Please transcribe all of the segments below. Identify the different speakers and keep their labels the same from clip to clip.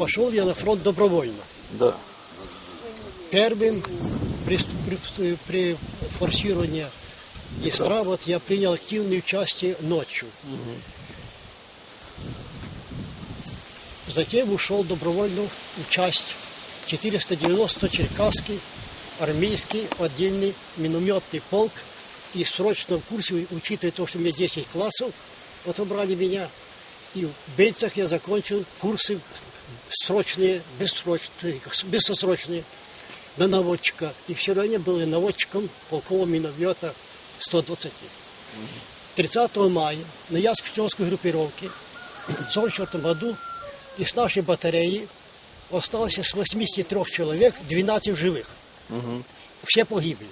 Speaker 1: пошел я на фронт добровольно.
Speaker 2: Да.
Speaker 1: Первым при, при- при форсировании Днестра вот я принял активное участие ночью. Затем ушел добровольно в часть 490 Черкасский армейский отдельный минометный полк. И в срочном курсе, учитывая то, что у меня 10 классов, отобрали меня. И в Бельцах я закончил курсы срочные, бессрочные, бессрочные на наводчика. И все равно был я наводчиком полкового миномета 120. 30 мая на Яско-Чонской группировке в 1944 году из нашей батареи осталось с 83 человек 12 живых. Все погибли.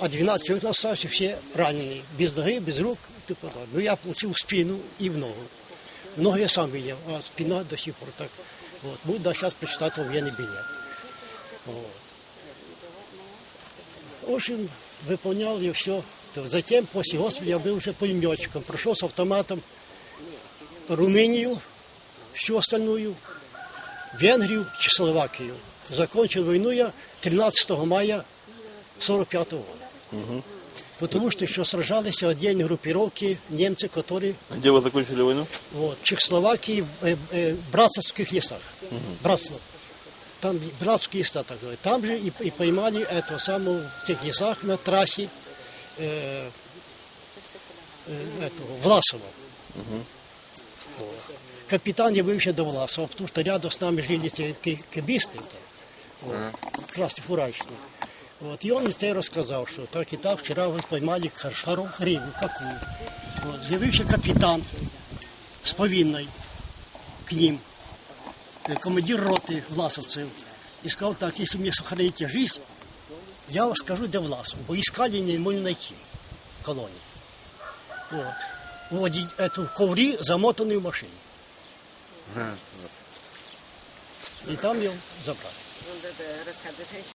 Speaker 1: А 12 человек остались все раненые. Без ноги, без рук. и тому подобное. Ну, я получил в спину и в ногу. В ногу я сам видел, а спина до сих пор так. Вот. Буду да, сейчас прочитать военный билет. Вот. В общем, выполнял я все. Затем, после госпиталя, я был уже пулеметчиком. Прошел с автоматом Румынию, всю остальную, Венгрию, Чехословакию. Закончил войну я 13 мая 45 года. Потому что еще сражались отдельные группировки немцы, которые
Speaker 2: А Где вы закончили войну?
Speaker 1: вот, в Чехословакии, э, э, в братских лесах. Братство. Там братские леса, так говорят. Там же и, и поймали этого самого в тех лесах на трассе э, э, этого, Власова. Вот. Капитан я вывез до Власова, потому что рядом с нами жили те ки- кибисты, вот, красные фуражечные. Вот, и он мне рассказал, что так и так вчера вы поймали шару рыбу, какую. Вот, явился капитан з повинною к ним, э, командир роты власовцев, и сказал так, если мне сохраните жизнь, я вам скажу, де Власов, бо искали не могли найти в колонии. Вот. Вот и эту коври замотанную в машине. И там ее забрали.
Speaker 3: donde te rescates